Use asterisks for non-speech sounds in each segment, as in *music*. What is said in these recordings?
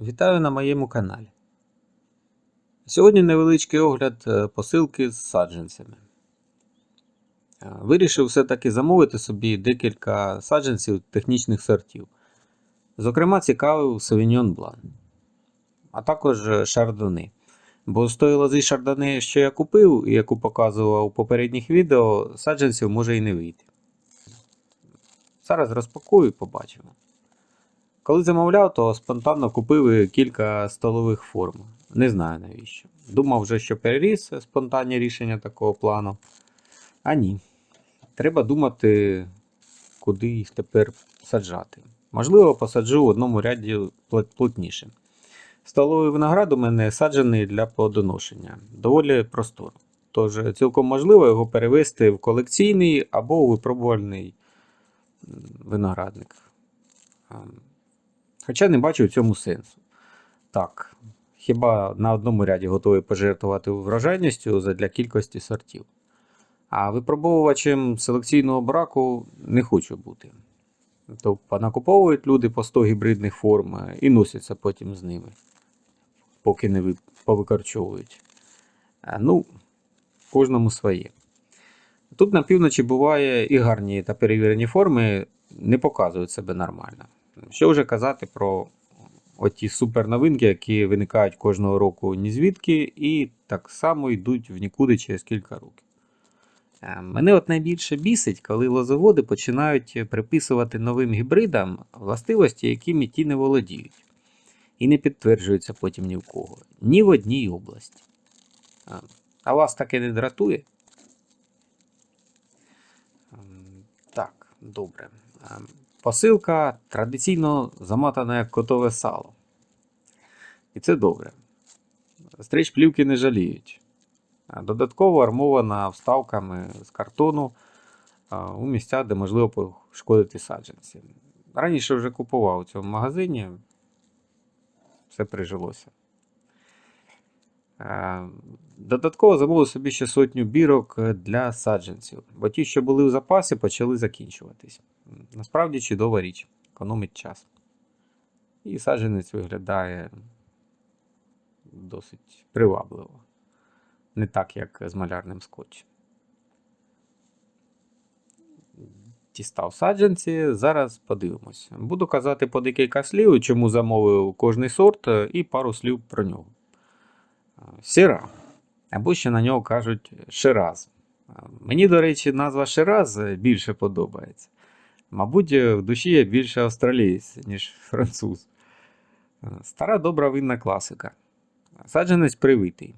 Вітаю на моєму каналі. Сьогодні невеличкий огляд е, посилки з саджанцями. Е, Вирішив все-таки замовити собі декілька саджанців технічних сортів. Зокрема, цікавив Sauvignon Blanc, а також е, шардони. Бо з тої лози шардони, що я купив і яку показував у попередніх відео, саджанців може і не вийти. Зараз розпакую і побачимо. Коли замовляв, то спонтанно купив кілька столових форм. Не знаю навіщо. Думав вже, що переріс спонтанні рішення такого плану. А ні. Треба думати, куди їх тепер саджати. Можливо, посаджу в одному ряді плотніше. Столовий виноград у мене саджений для плодоношення. Доволі просторо. Тож цілком можливо його перевести в колекційний або у випробувальний виноградник. Хоча не бачу в цьому сенсу. Так, хіба на одному ряді готовий пожертвувати врожайністю задля кількості сортів. А випробовувачем селекційного браку не хочу бути. То понакуповують люди по 100 гібридних форм і носяться потім з ними, поки не ви- повикорчовують. Ну, кожному своє. Тут на півночі буває і гарні та перевірені форми не показують себе нормально. Що вже казати про оті суперновинки, які виникають кожного року ні звідки, і так само йдуть в нікуди через кілька років. Е, Мене от найбільше бісить, коли лозоводи починають приписувати новим гібридам властивості, якими ті не володіють, і не підтверджуються потім ні в кого, ні в одній області. Е, А вас таке не дратує? Ем, Так, добре. Посилка традиційно замотана як котове сало. І це добре. Стріч плівки не жаліють. Додатково армована вставками з картону у місця, де можливо пошкодити саджанці. Раніше вже купував у цьому магазині, все прижилося. Е, Додатково замовив собі ще сотню бірок е, для саджанців, бо ті, що були в запасі, почали закінчуватись. Насправді чудова річ, економить час. І саджанець виглядає досить привабливо. Не так, як з малярним скотчем. Дістав саджанці, зараз подивимось. Буду казати по декілька слів, чому замовив кожний сорт, е, і пару слів про нього. Е, Сіра. Або ще на нього кажуть Шираз. Е, Мені, до речі, назва Шираз е, більше подобається. Мабуть, е, в душі я більше австралієць, ніж *laughs* француз. Е, Стара добра винна класика. Саджанець привитий.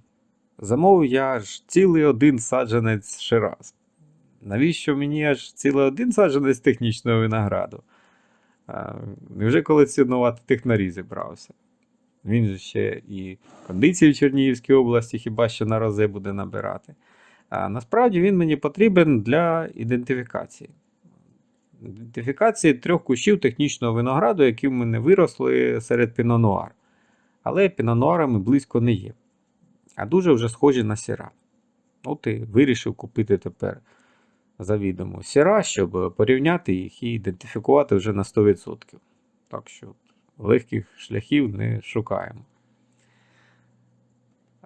Замовив я аж цілий один саджанець Шираз. Навіщо мені аж цілий один саджанець технічного винограду? Невже колекціонувати технарі зібрався? Він же ще і кондиції в Чернігівській області хіба що на розе буде набирати. А насправді він мені потрібен для ідентифікації. Ідентифікації трьох кущів технічного винограду, які в мене виросли серед пінонуар. Але пінонуарами близько не є. А дуже вже схожі на сіра. От і вирішив купити тепер завідомо сіра, щоб порівняти їх і ідентифікувати вже на 100%. Так що легких шляхів не шукаємо.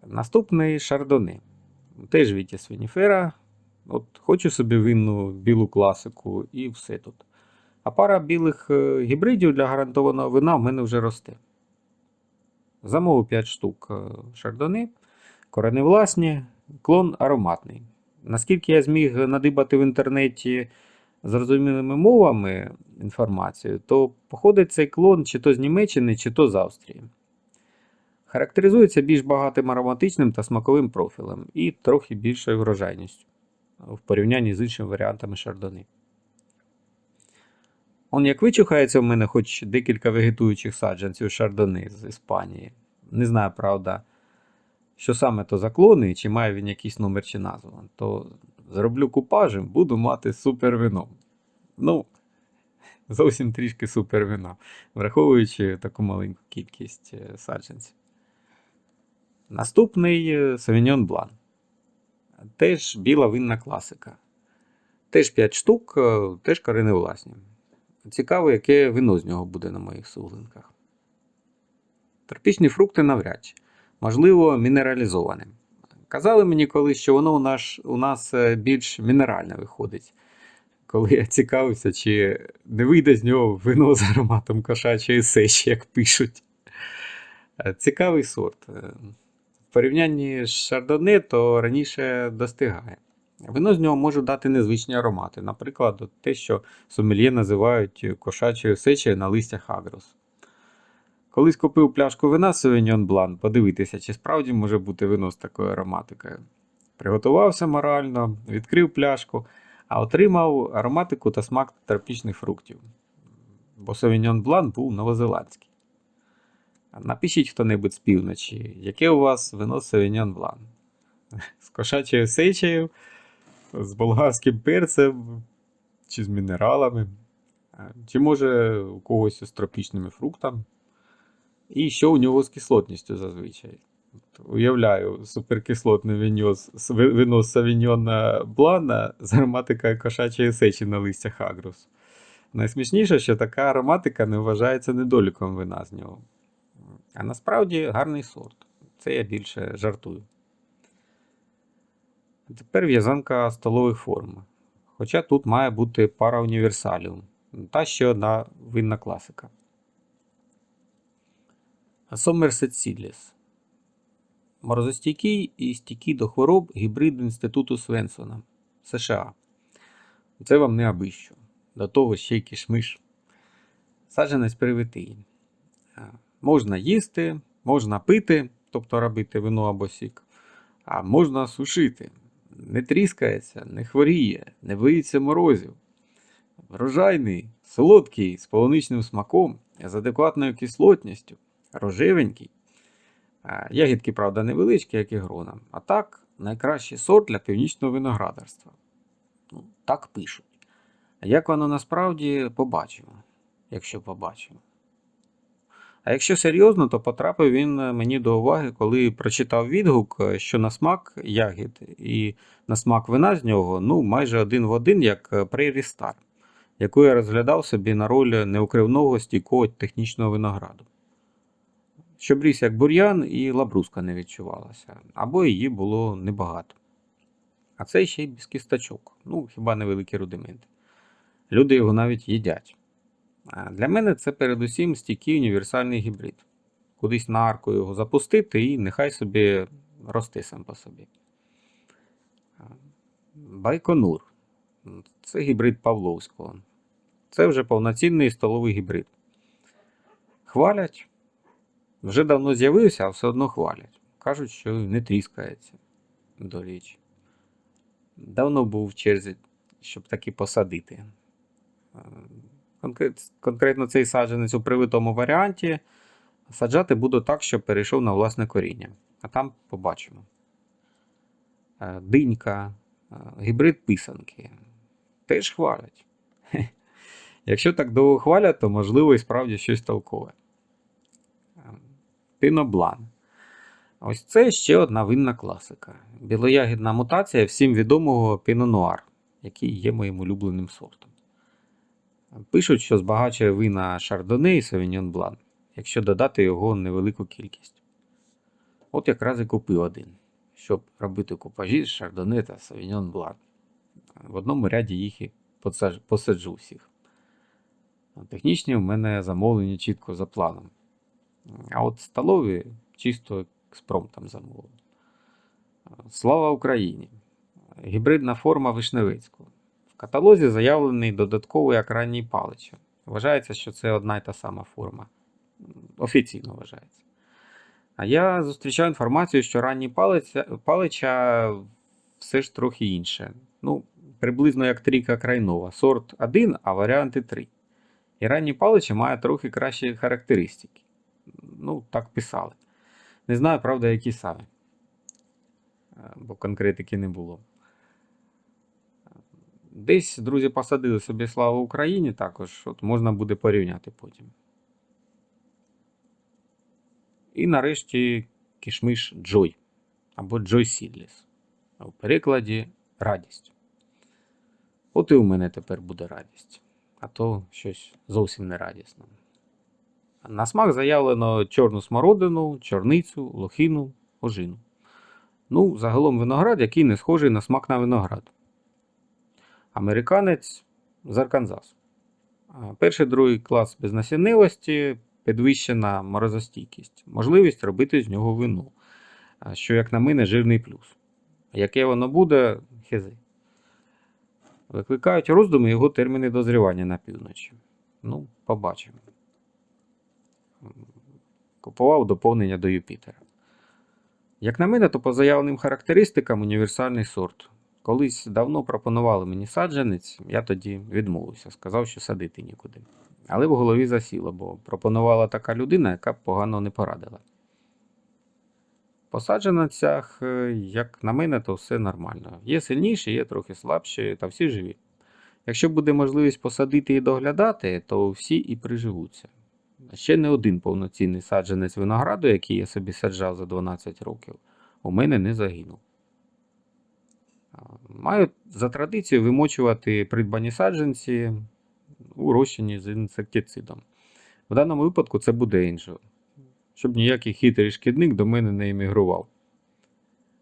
Наступний шардони. Теж Вітіс Вініфера. От Хочу собі винну білу класику і все тут. А пара білих е, гібридів для гарантованого вина в мене вже росте. Замовив 5 штук е, шардони, корени власні, клон ароматний. Наскільки я зміг надибати в інтернеті зрозумілими мовами інформацію, то походить цей клон чи то з Німеччини, чи то з Австрії. Характеризується більш багатим ароматичним та смаковим профілем і трохи більшою врожайністю в порівнянні з іншими варіантами шардони. Он як вичухається в мене хоч декілька вегетуючих саджанців шардони з Іспанії. Не знаю, правда, що саме то за клони, чи має він якийсь номер чи назву, то зроблю купажем, буду мати супервино. Ну, зовсім трішки супервино, враховуючи таку маленьку кількість е, саджанців. Наступний е, Sauvignon Blanc. Теж біла винна класика. Теж 5 штук, е, теж корени власні. Цікаво, яке вино з нього буде на моїх суглинках. Тропічні фрукти навряд. Можливо, мінералізоване. Казали мені колись, що воно у нас, у нас е, більш мінеральне виходить. Коли я цікавився, чи не вийде з нього вино з ароматом кошачої сечі, як пишуть. Е, Цікавий сорт. Е, В порівнянні з шардоне, то раніше достигає. Вино з нього може дати незвичні аромати. Наприклад, те, що сомельє називають кошачою сечею на листях агрос. Колись купив пляшку вина Sauvignon Blanc, подивитися, чи справді може бути вино з такою ароматикою. Приготувався морально, відкрив пляшку, а отримав ароматику та смак тропічних фруктів. Бо Sauvignon Blanc був новозеландський. Напишіть хто-небудь з півночі, яке у вас вино Sauvignon Blanc? З кошачою сечею, з болгарським перцем чи з мінералами, чи може у когось з тропічними фруктами. І що у нього з кислотністю зазвичай. Уявляю, суперкислотне вино, з- с- вино з Блана з ароматикою кошачої сечі на листях агрус. Найсмішніше, що така ароматика не вважається недоліком вина з нього. А насправді гарний сорт. Це я більше жартую. Тепер в'язанка столових форм. Хоча тут має бути пара універсалів та ще одна винна класика. Somerset Seedless. Морозостійкий і стійкий до хвороб гібрид Інституту Свенсона, США. Це вам не аби що. До того ще й кішмиш. Саджанець привитий. Можна їсти, можна пити, тобто робити вино або сік, а можна сушити. Не тріскається, не хворіє, не боїться морозів. Врожайний, солодкий, з полуничним смаком, з адекватною кислотністю, рожевенький. Ягідки, правда, невеличкі, як і грона. А так, найкращий сорт для північного виноградарства. Ну, так пишуть. А як воно насправді побачимо, якщо побачимо. А якщо серйозно, то потрапив він е, мені до уваги, коли прочитав відгук, е, що на смак ягід і на смак вина з нього ну, майже один в один, як е, Prairie яку я розглядав собі на роль неукривного стійкого технічного винограду. Щоб ріс як бур'ян і лабруска не відчувалася, або її було небагато. А це ще й без кісточок, ну хіба невеликі рудименти. Люди його навіть їдять. Для мене це передусім стійкий універсальний гібрид. Кудись на арку його запустити і нехай собі росте сам по собі. Байконур. Це гібрид Павловського. Це вже повноцінний столовий гібрид. Хвалять. Вже давно з'явився, а все одно хвалять. Кажуть, що не тріскається до річі. Давно був в черзі, щоб таки посадити. Е, Конкретно цей саджанець у привитому варіанті саджати буду так, щоб перейшов на власне коріння. А там побачимо. Е, Динька, е, гібрид писанки. Теж хвалять. *laughs* Якщо так довго хвалять, то можливо і справді щось толкове. Піноблан. Ось це ще одна винна класика. Білоягідна мутація всім відомого пінонуар, який є моїм улюбленим сортом. Пишуть, що збагачує вина Шардоне і Sauvignon Blanc, якщо додати його невелику кількість. От якраз і купив один, щоб робити купажі з Шардоне та Sauvignon Blanc. В одному ряді їх і посаджу всіх. Технічні в мене замовлені чітко за планом. А от столові чисто експромтом замовлені. Слава Україні! Гібридна форма Вишневецького. В каталозі заявлений додатковий як ранній палича. Вважається, що це одна й та сама форма. Офіційно вважається. А я зустрічаю інформацію, що ранній палиця, палича все ж трохи інше. Ну, приблизно як трійка крайнова. Сорт 1, а варіанти 3. І ранні паличі має трохи кращі характеристики. Ну, так писали. Не знаю, правда, які саме. Е, Бо конкретики не було. Десь, друзі, посадили собі славу Україні також, от можна буде порівняти потім. І нарешті кішмиш Джой або Джой Сідліс. У перекладі радість. От і у мене тепер буде радість. А то щось зовсім не радісно. На смак заявлено чорну смородину, чорницю, лохину, ожину. Ну, загалом виноград, який не схожий на смак на виноград. Американець з Арканзасу. Перший другий клас безнасіннивості, підвищена морозостійкість, можливість робити з нього вино, що, як на мене, жирний плюс. Яке воно буде, хизи. Викликають роздуми його терміни дозрівання на півночі. Ну, побачимо. Купував доповнення до Юпітера. Як на мене, то по заявленим характеристикам універсальний сорт. Колись давно пропонували мені саджанець, я тоді відмовився, сказав, що садити нікуди. Але в голові засіло, бо пропонувала така людина, яка погано не порадила. По саджанцях, е, як на мене, то все нормально. Є сильніші, є трохи слабші, та всі живі. Якщо буде можливість посадити і доглядати, то всі і приживуться. Ще не один повноцінний саджанець винограду, який я собі саджав за 12 років, у мене не загинув. Маю за традицією вимочувати придбані саджанці у розчині з інсектицидом. В даному випадку це буде іншого, щоб ніякий хитрий шкідник до мене не емігрував.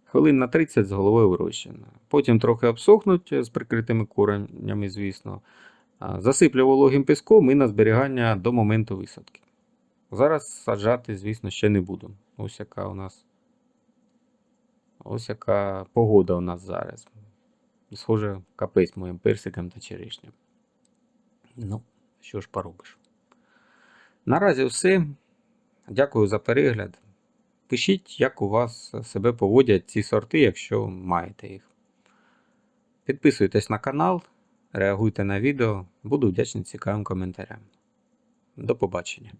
Хвилин на 30 з головою в. Потім трохи обсохнуть з прикритими коренями, звісно. Засиплю вологим піском і на зберігання до моменту висадки. Зараз саджати, звісно, ще не буду. Ось яка у нас. Ось яка погода у нас зараз. Схоже, капець моїм персикам та черешням. Ну, що ж поробиш. Наразі все. Дякую за перегляд. Пишіть, як у вас себе поводять ці сорти, якщо маєте їх. Підписуйтесь на канал, реагуйте на відео. Буду вдячний цікавим коментарям. До побачення.